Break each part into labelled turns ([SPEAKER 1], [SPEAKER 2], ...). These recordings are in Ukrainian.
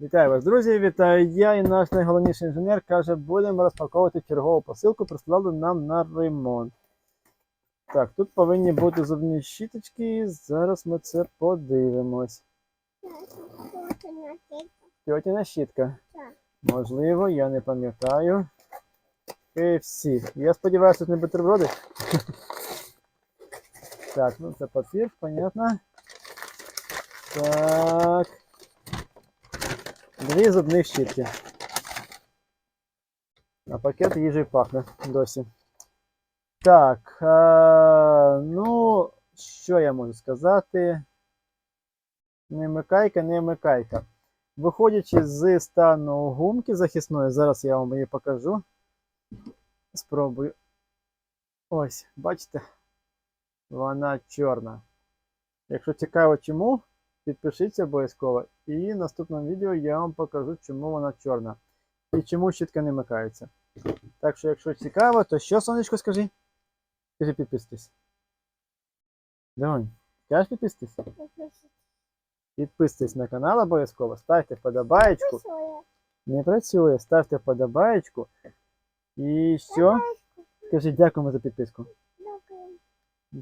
[SPEAKER 1] Вітаю вас, друзі! Вітаю я і наш найголовніший інженер каже, будемо розпаковувати чергову посилку, прислали нам на ремонт. Так, тут повинні бути зубні щіточки. Зараз ми це подивимось. Тьотіна щітка. Можливо, я не пам'ятаю. KFC. Я сподіваюся, тут не бутерброди. Так, ну це папір, понятно. Так. Дві зубних щітки. А пакет їжею пахне досі. Так. А, ну, що я можу сказати? Не микайка, не микайка. Виходячи з стану гумки захисної, зараз я вам її покажу. Спробую. Ось, бачите? Вона чорна. Якщо цікаво чому, підпишіться обов'язково. І в наступному відео я вам покажу, чому вона чорна. І чому щітка не микається. Так що, якщо цікаво, то що, сонечко, скажи? Скажи підписуйтесь. Давай. Скажеш підписуйтесь? Підписуйтесь на канал обов'язково, ставте вподобаєчку. Не працює, ставте вподобаєчку. І що? Скажи дякуємо за підписку.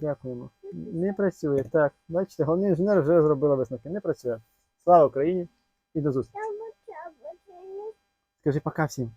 [SPEAKER 1] Дякуємо. Не працює. Так, бачите, головний інженер вже зробила висновки. Не працює. Слава Україні і до зустрічі. Скажи пока всім.